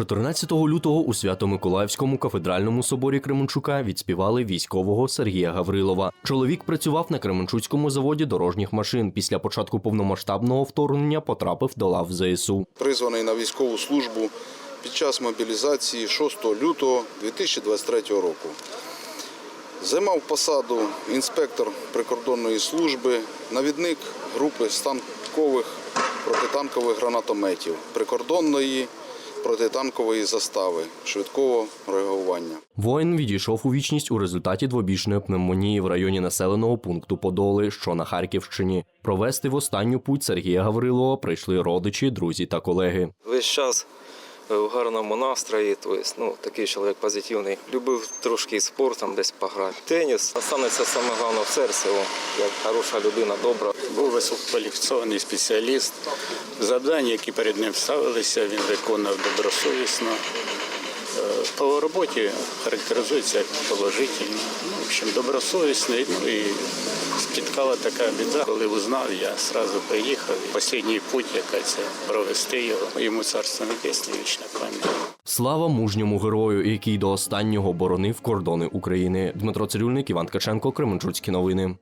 14 лютого у Свято-Миколаївському кафедральному соборі Кременчука відспівали військового Сергія Гаврилова. Чоловік працював на Кременчуцькому заводі дорожніх машин. Після початку повномасштабного вторгнення потрапив до лав ЗСУ. призваний на військову службу під час мобілізації 6 лютого 2023 року. Займав посаду інспектор прикордонної служби, навідник групи станкових протитанкових гранатометів, прикордонної протитанкової застави швидкого реагування. Воїн відійшов у вічність у результаті двобічної пневмонії в районі населеного пункту Подоли, що на Харківщині. Провести в останню путь Сергія Гаврилова прийшли родичі, друзі та колеги. весь час в гарному настрої, тобто, ну, такий чоловік позитивний. Любив трошки спортом десь пограти. Теніс останеться саме головне в серці, як хороша людина, добра. Був висококваліфікований спеціаліст. Завдання, які перед ним ставилися, він виконав добросовісно. Е, По роботі характеризується як положительно. Ну, в общем, добросовісний. Ну і спіткала така біда. Коли узнав, я одразу приїхав. Останній путь, яка це провести його. Йому царство небесне, вічна пам'ять. Слава мужньому герою, який до останнього боронив кордони України. Дмитро Цирюльник, Іван Ткаченко, Кременчуцькі новини.